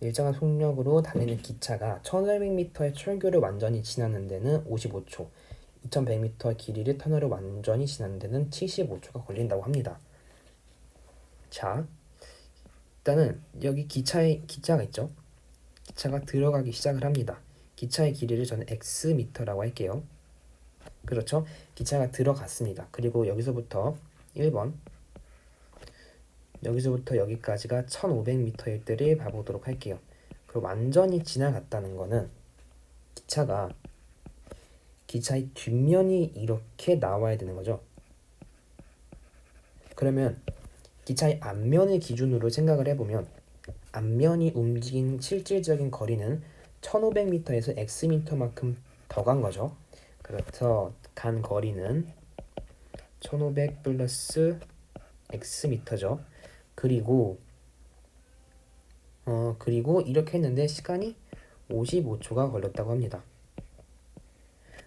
일정한 속력으로 달리는 기차가 1500m의 철교를 완전히 지나는 데는 55초, 2100m 길이를 터널을 완전히 지나는 데는 75초가 걸린다고 합니다. 자, 일단은 여기 기차에 기차가 있죠. 기차가 들어가기 시작을 합니다. 기차의 길이를 저는 x미터라고 할게요. 그렇죠? 기차가 들어갔습니다. 그리고 여기서부터 1번 여기서부터 여기까지가 1500m일 때를 봐보도록 할게요. 그럼 완전히 지나갔다는 거는 기차가 기차의 뒷면이 이렇게 나와야 되는 거죠. 그러면 기차의 앞면을 기준으로 생각을 해보면 앞면이 움직인 실질적인 거리는 1500m에서 xm만큼 더 간 거죠. 그래서 간 거리는 1500 플러스 xm죠. 그리고 어 그리고 이렇게 했는데 시간이 55초가 걸렸다고 합니다.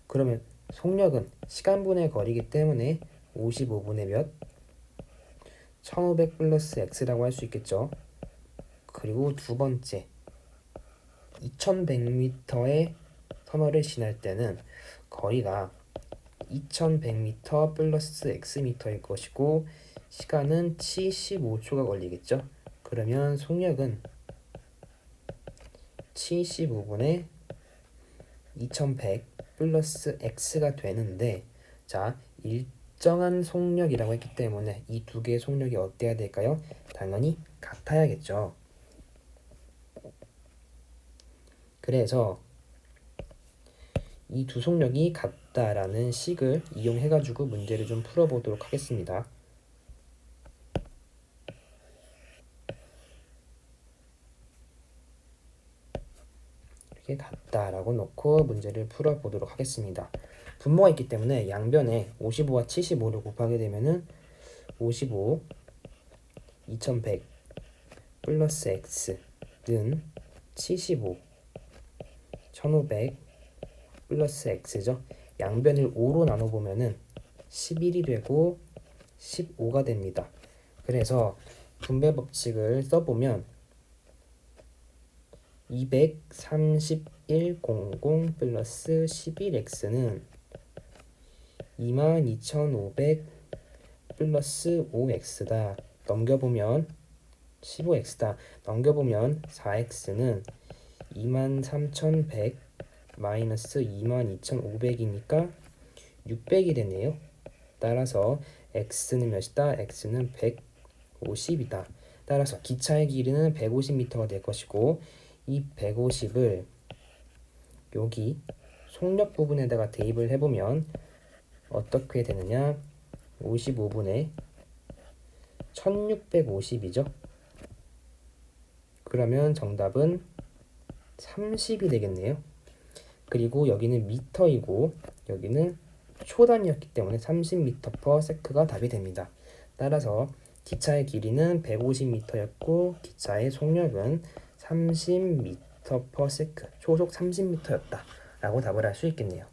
그러면 속력은 시간분의 거리이기 때문에 55분의 몇? 1500 플러스 x라고 할 수 있겠죠. 그리고 두 번째 2100m의 터널을 지날 때는 거리가 2100m 플러스 xm일 것이고 시간은 75초가 걸리겠죠. 그러면 속력은 75분의 2100 플러스 x가 되는데 자 일정한 속력이라고 했기 때문에 이 두 개의 속력이 어때야 될까요? 당연히 같아야겠죠. 그래서 이 두 속력이 같다라는 식을 이용해 가지고 문제를 좀 풀어보도록 하겠습니다. 이렇게 같다라고 놓고 문제를 풀어보도록 하겠습니다. 분모가 있기 때문에 양변에 55와 75를 곱하게 되면은 55 2100 플러스 x는 75 1500 플러스 x죠. 양변을 5로 나눠보면은 11이 되고 15가 됩니다. 그래서 분배 법칙을 써보면 23100 플러스 11x는 22,500 플러스 5x다. 넘겨보면 15x다. 넘겨보면 4x는 23,100 마이너스 22,500이니까 600이 되네요. 따라서 x는 몇이다? x는 150이다. 따라서 기차의 길이는 150m가 될 것이고 이 150을 여기 속력 부분에다가 대입을 해보면 어떻게 되느냐? 55분의 1650이죠? 그러면 정답은 30이 되겠네요. 그리고 여기는 미터이고 여기는 초단위였기 때문에 30m per sec가 답이 됩니다. 따라서 기차의 길이는 150m였고 기차의 속력은 30m per s 초속 30m였다 라고 답을 할 수 있겠네요